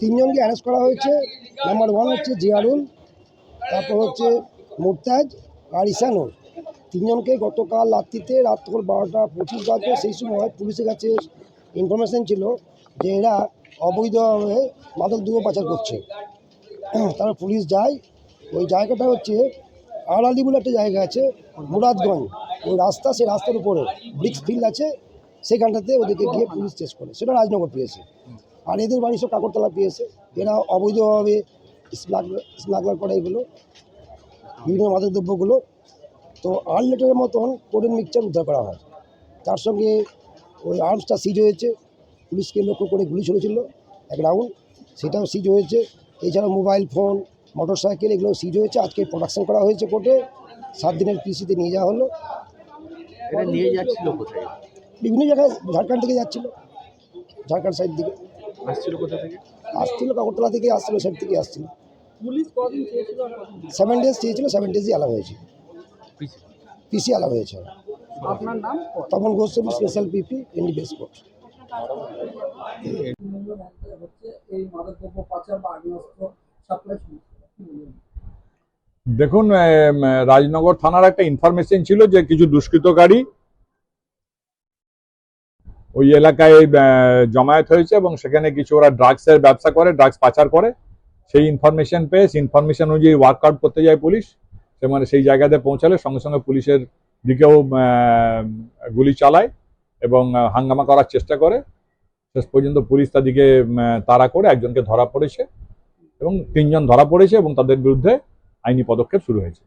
তিনজনকে অ্যারেস্ট করা হয়েছে। নাম্বার ওয়ান হচ্ছে জিয়ারুল তারপর হচ্ছে মুরতাজ আর ইসানুর তিনজনকে গতকাল রাত্রিতে রাত তখন বারোটা পঁচিশ বাজে, সেই সময় পুলিশের কাছে ইনফরমেশন ছিল যে এরা অবৈধভাবে মাদক দ্রব্য পাচার করছে। তারপর পুলিশ যায়। ওই জায়গাটা হচ্ছে আড়ালি বলে একটা জায়গা আছে, মুরাদগঞ্জ। ওই রাস্তা, সেই রাস্তার উপরে, ব্রিক্স ফিল্ড আছে। সেখানটাতে ওদেরকে গিয়ে পুলিশ চেস করে। সেটা রাজনগর পেয়েছে। আর এদের বাড়ি সব কাকরতলা পেয়েছে। এরা অবৈধভাবে স্মাগলার করে এগুলো বিভিন্ন মাদক দ্রব্যগুলো তো আড় লিটারের মতন কোডেন মিক্সচার উদ্ধার করা হয়। তার সঙ্গে ওই আর্মসটা সিজ হয়েছে। পুলিশকে লক্ষ্য করে গুলি ছুড়েছিল। এক রাউন্ড সেটাও সিজ হয়েছে। এছাড়া মোবাইল ফোন মোটর সাইকেল এগুলো সিজ হয়েছে। আজকে প্রোডাকশন করা হয়েছে কোর্টে সাত দিনের পিসিতে নিয়ে যাওয়া হলো। নিয়ে যাচ্ছিল কোথায়? বিভিন্ন জায়গায় ঝাড়খণ্ড থেকে যাচ্ছিল ঝাড়খণ্ড সাইড দিকে। আসছিল কোথা থেকে? আসছিল কাকরতলা থেকে আসছিল সাইড থেকে আসছিল। পুলিশ কদিন চেয়েছিল সেভেন ডেজ চেয়েছিল সেভেন ডেজই আলাদা হয়েছে পিসি। আলাদা হয়েছে আপনার নাম? Tapan Goswami special PP ND base court? দেখুন রাজনগর থানার একটা ইনফরমেশন ছিল যে কিছু দুষ্কৃতকারী ওই এলাকায় জমায়েত হয়েছে এবং সেখানে কিছু ওরা ড্রাগসের ব্যবসা করে ড্রাগস পাচার করে। সেই ইনফরমেশন পেয়ে, সেই ইনফরমেশন অনুযায়ী ওয়ার্কআউট করতে যায় পুলিশ। সে মানে সেই জায়গাতে পৌঁছালে সঙ্গে সঙ্গে পুলিশের দিকেও গুলি চালায় এবং হাঙ্গামা করার চেষ্টা করে। শেষ পর্যন্ত পুলিশ তাদেরকে তাড়া করে একজনকে ধরা পড়েছে এবং তিনজন ধরা পড়েছে এবং তাদের বিরুদ্ধে আইনি পদক্ষেপ শুরু হয়েছে।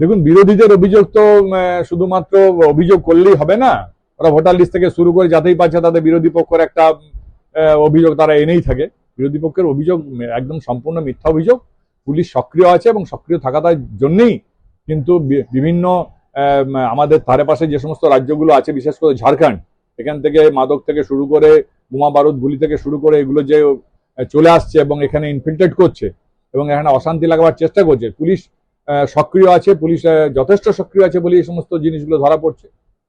দেখুন, বিরোধীদের অভিযোগ তো শুধুমাত্র অভিযোগ করলেই হবে না। ওরা ভোটার লিস্ট থেকে শুরু করে যাতেই পাচ্ছে তাদের বিরোধী পক্ষের একটা অভিযোগ তারা এনেই থাকে। বিরোধী পক্ষের অভিযোগ একদম সম্পূর্ণ মিথ্যা অভিযোগ। পুলিশ সক্রিয় আছে এবং সক্রিয় থাকার জন্যই কিন্তু বিভিন্ন আমাদের ধারে পাশে যে সমস্ত রাজ্যগুলো আছে, বিশেষ করে ঝাড়খণ্ড, এখান থেকে মাদক থেকে শুরু করে বোমা বারুদ গুলি থেকে শুরু করে এগুলো যে চলে আসছে এবং এখানে ইনফিল্ট্রেট করছে এবং এখানে অশান্তি লাগাবার চেষ্টা করছে। পুলিশ সক্রিয় আছে, পুলিশ যথেষ্ট সক্রিয় আছে বলে এই সমস্ত জিনিসগুলো ধরা পড়ছে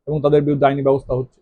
এবং তাদের বিরুদ্ধে আইনি ব্যবস্থা হচ্ছে।